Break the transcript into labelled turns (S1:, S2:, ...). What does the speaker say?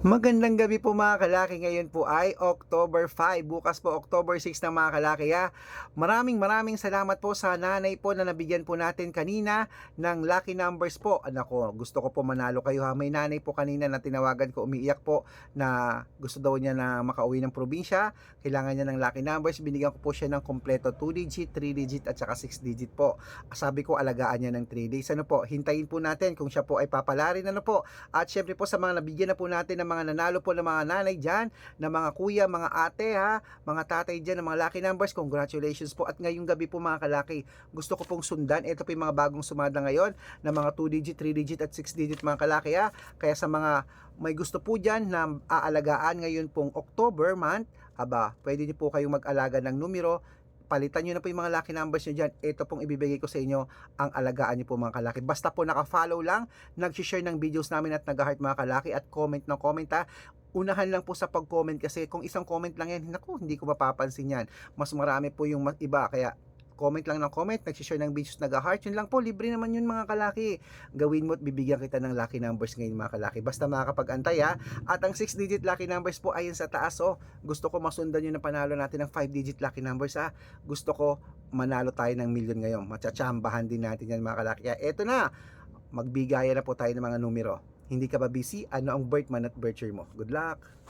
S1: Magandang gabi po mga kalaki. Ngayon po ay October 5. Bukas po October 6 na mga kalaki. Ha? Maraming maraming salamat po sa nanay po na nabigyan po natin kanina ng lucky numbers po. Anak ko, gusto ko po manalo kayo ha. May nanay po kanina na tinawagan ko umiiyak po na gusto daw niya na makauwi ng probinsya. Kailangan niya ng lucky numbers. Binigyan ko po siya ng kompleto 2 digit, 3 digit at saka 6 digit po. Sabi ko alagaan niya ng 3 days. Ano po, hintayin po natin kung siya po ay papalarin. Ano po, at syempre po sa mga nabigyan na po natin ng mga nanalo po ng mga nanay dyan, ng mga kuya, mga ate ha, mga tatay dyan, ng mga lucky numbers, congratulations po. At ngayong gabi po mga kalaki, gusto ko pong sundan, ito po yung mga bagong sumada ngayon, na mga 2 digit, 3 digit at 6 digit mga kalaki ha. Kaya sa mga may gusto po dyan na aalagaan ngayon pong October month, aba, pwede niyo po kayong mag-alaga ng numero, palitan nyo na po yung mga lucky numbers nyo dyan. Ito pong ibibigay ko sa inyo ang alagaan nyo po mga kalaki. Basta po naka-follow lang, nag-share ng videos namin at nag-heart mga kalaki at comment ng comment ha. Unahan lang po sa pag-comment kasi kung isang comment lang yan, naku, hindi ko mapapansin yan. Mas marami po yung iba kaya comment lang ng comment, nag-share ng videos, nag-heart, yun lang po, libre naman yun mga kalaki. Gawin mo at bibigyan kita ng lucky numbers ngayon mga kalaki. Basta makakapag-antay ha. At ang 6 digit lucky numbers po ayun sa taas oh. Gusto ko masundan yun na panalo natin ng 5 digit lucky numbers ha. Gusto ko manalo tayo ng million ngayon. Matsatsambahan din natin yan mga kalaki. Kaya eto na, magbigayan na po tayo ng mga numero. Hindi ka ba busy? Ano ang birth month at birth year mo? Good luck!